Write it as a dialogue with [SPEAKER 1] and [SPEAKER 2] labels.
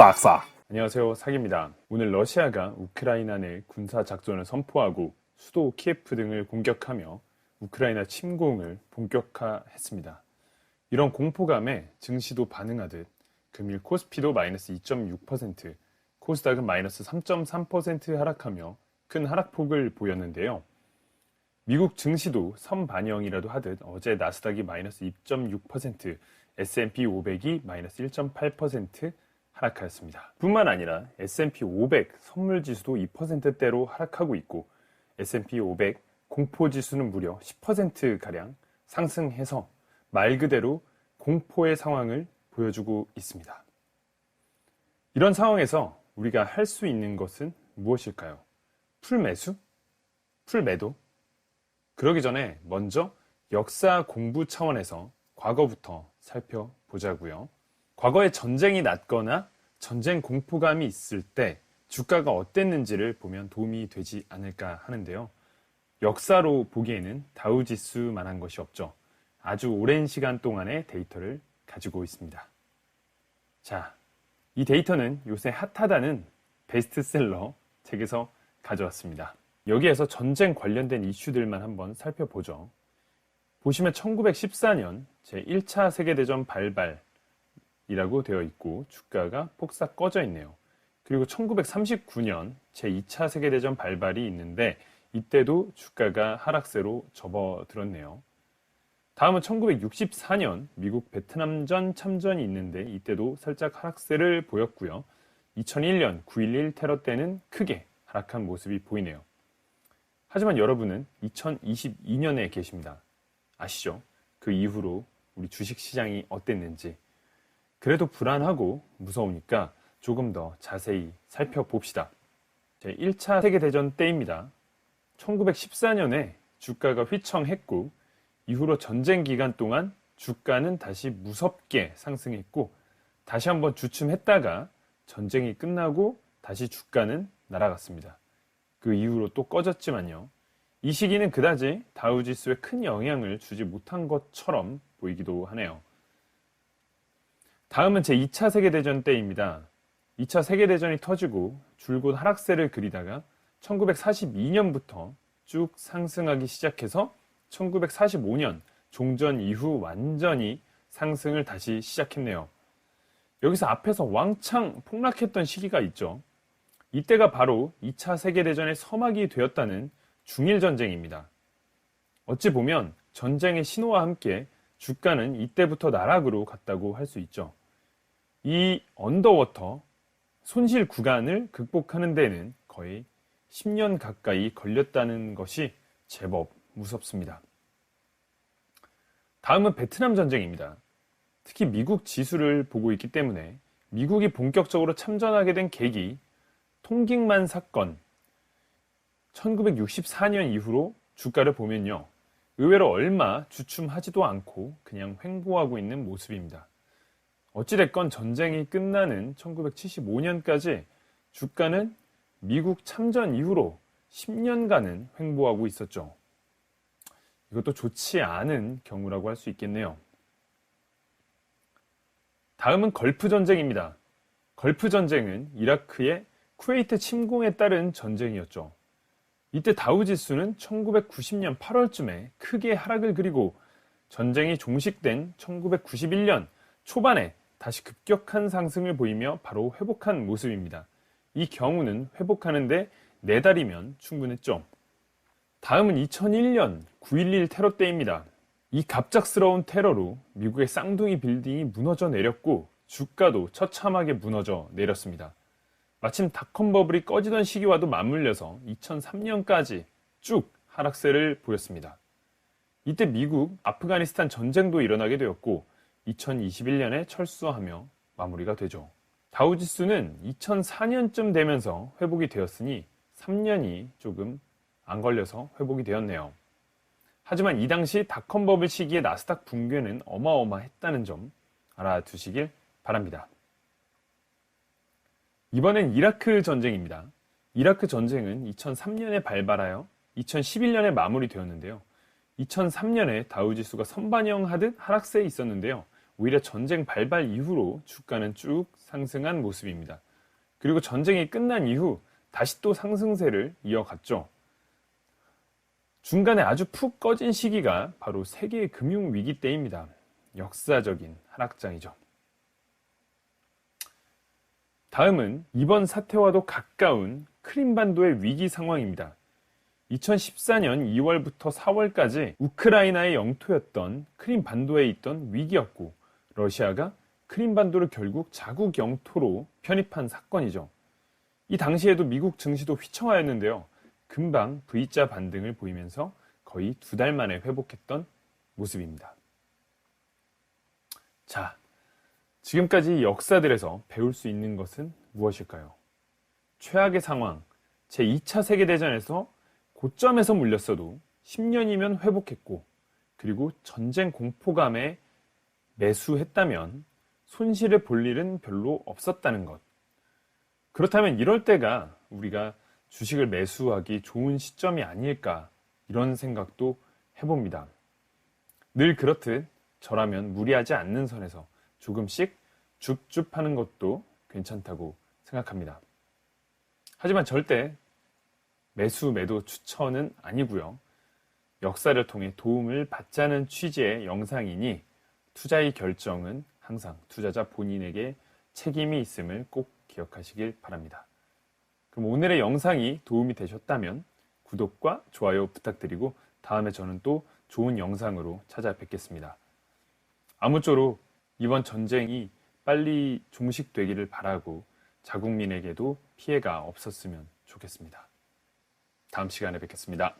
[SPEAKER 1] 싹싹.
[SPEAKER 2] 안녕하세요. 사기입니다. 오늘 러시아가 우크라이나 내 군사 작전을 선포하고 수도 키예프 등을 공격하며 우크라이나 침공을 본격화했습니다. 이런 공포감에 증시도 반응하듯 금일 코스피도 마이너스 2.6%, 코스닥은 마이너스 3.3% 하락하며 큰 하락폭을 보였는데요. 미국 증시도 선반영이라도 하듯 어제 나스닥이 마이너스 2.6%, S&P 500이 마이너스 1.8% 하락하였습니다. 뿐만 아니라 S&P 500 선물 지수도 2%대로 하락하고 있고 S&P 500 공포 지수는 무려 10% 가량 상승해서 말 그대로 공포의 상황을 보여주고 있습니다. 이런 상황에서 우리가 할 수 있는 것은 무엇일까요? 풀매수? 풀매도? 그러기 전에 먼저 역사 공부 차원에서 과거부터 살펴보자고요. 과거에 전쟁이 났거나 전쟁 공포감이 있을 때 주가가 어땠는지를 보면 도움이 되지 않을까 하는데요. 역사로 보기에는 다우지수만한 것이 없죠. 아주 오랜 시간 동안의 데이터를 가지고 있습니다. 자, 이 데이터는 요새 핫하다는 베스트셀러 책에서 가져왔습니다. 여기에서 전쟁 관련된 이슈들만 한번 살펴보죠. 보시면 1914년 제1차 세계대전 발발 이라고 되어 있고 주가가 폭삭 꺼져 있네요. 그리고 1939년 제2차 세계대전 발발이 있는데 이때도 주가가 하락세로 접어들었네요. 다음은 1964년 미국 베트남전 참전이 있는데 이때도 살짝 하락세를 보였고요. 2001년 9.11 테러 때는 크게 하락한 모습이 보이네요. 하지만 여러분은 2022년에 계십니다. 아시죠? 그 이후로 우리 주식 시장이 어땠는지. 그래도 불안하고 무서우니까 조금 더 자세히 살펴봅시다. 제 1차 세계대전 때입니다. 1914년에 주가가 휘청했고, 이후로 전쟁 기간 동안 주가는 다시 무섭게 상승했고, 다시 한번 주춤했다가 전쟁이 끝나고 다시 주가는 날아갔습니다. 그 이후로 또 꺼졌지만요. 이 시기는 그다지 다우지수에 큰 영향을 주지 못한 것처럼 보이기도 하네요. 다음은 제 2차 세계대전 때입니다. 2차 세계대전이 터지고 줄곧 하락세를 그리다가 1942년부터 쭉 상승하기 시작해서 1945년 종전 이후 완전히 상승을 다시 시작했네요. 여기서 앞에서 왕창 폭락했던 시기가 있죠. 이때가 바로 2차 세계대전의 서막이 되었다는 중일전쟁입니다. 어찌 보면 전쟁의 신호와 함께 주가는 이때부터 나락으로 갔다고 할 수 있죠. 이 언더워터 손실 구간을 극복하는 데는 거의 10년 가까이 걸렸다는 것이 제법 무섭습니다. 다음은 베트남 전쟁입니다. 특히 미국 지수를 보고 있기 때문에 미국이 본격적으로 참전하게 된 계기, 통직만 사건, 1964년 이후로 주가를 보면요. 의외로 얼마 주춤하지도 않고 그냥 횡보하고 있는 모습입니다. 어찌됐건 전쟁이 끝나는 1975년까지 주가는 미국 참전 이후로 10년간은 횡보하고 있었죠. 이것도 좋지 않은 경우라고 할 수 있겠네요. 다음은 걸프 전쟁입니다. 걸프 전쟁은 이라크의 쿠웨이트 침공에 따른 전쟁이었죠. 이때 다우 지수는 1990년 8월쯤에 크게 하락을 그리고 전쟁이 종식된 1991년 초반에 다시 급격한 상승을 보이며 바로 회복한 모습입니다. 이 경우는 회복하는데 4달이면 충분했죠. 다음은 2001년 9.11 테러 때입니다. 이 갑작스러운 테러로 미국의 쌍둥이 빌딩이 무너져 내렸고 주가도 처참하게 무너져 내렸습니다. 마침 닷컴 버블이 꺼지던 시기와도 맞물려서 2003년까지 쭉 하락세를 보였습니다. 이때 미국, 아프가니스탄 전쟁도 일어나게 되었고 2021년에 철수하며 마무리가 되죠. 다우지수는 2004년쯤 되면서 회복이 되었으니 3년이 조금 안 걸려서 회복이 되었네요. 하지만 이 당시 닷컴 버블 시기의 나스닥 붕괴는 어마어마했다는 점 알아두시길 바랍니다. 이번엔 이라크 전쟁입니다. 이라크 전쟁은 2003년에 발발하여 2011년에 마무리되었는데요. 2003년에 다우지수가 선반영하듯 하락세에 있었는데요. 오히려 전쟁 발발 이후로 주가는 쭉 상승한 모습입니다. 그리고 전쟁이 끝난 이후 다시 또 상승세를 이어갔죠. 중간에 아주 푹 꺼진 시기가 바로 세계 금융 위기 때입니다. 역사적인 하락장이죠. 다음은 이번 사태와도 가까운 크림반도의 위기 상황입니다. 2014년 2월부터 4월까지 우크라이나의 영토였던 크림 반도에 있던 위기였고 러시아가 크림 반도를 결국 자국 영토로 편입한 사건이죠. 이 당시에도 미국 증시도 휘청하였는데요. 금방 V자 반등을 보이면서 거의 두 달 만에 회복했던 모습입니다. 자, 지금까지 역사들에서 배울 수 있는 것은 무엇일까요? 최악의 상황, 제2차 세계대전에서 고점에서 물렸어도 10년이면 회복했고, 그리고 전쟁 공포감에 매수했다면 손실을 볼 일은 별로 없었다는 것. 그렇다면 이럴 때가 우리가 주식을 매수하기 좋은 시점이 아닐까 이런 생각도 해봅니다. 늘 그렇듯 저라면 무리하지 않는 선에서 조금씩 줍줍 하는 것도 괜찮다고 생각합니다. 하지만 절대 매수 매도 추천은 아니고요. 역사를 통해 도움을 받자는 취지의 영상이니 투자의 결정은 항상 투자자 본인에게 책임이 있음을 꼭 기억하시길 바랍니다. 그럼 오늘의 영상이 도움이 되셨다면 구독과 좋아요 부탁드리고 다음에 저는 또 좋은 영상으로 찾아뵙겠습니다. 아무쪼록 이번 전쟁이 빨리 종식되기를 바라고 자국민에게도 피해가 없었으면 좋겠습니다. 다음 시간에 뵙겠습니다.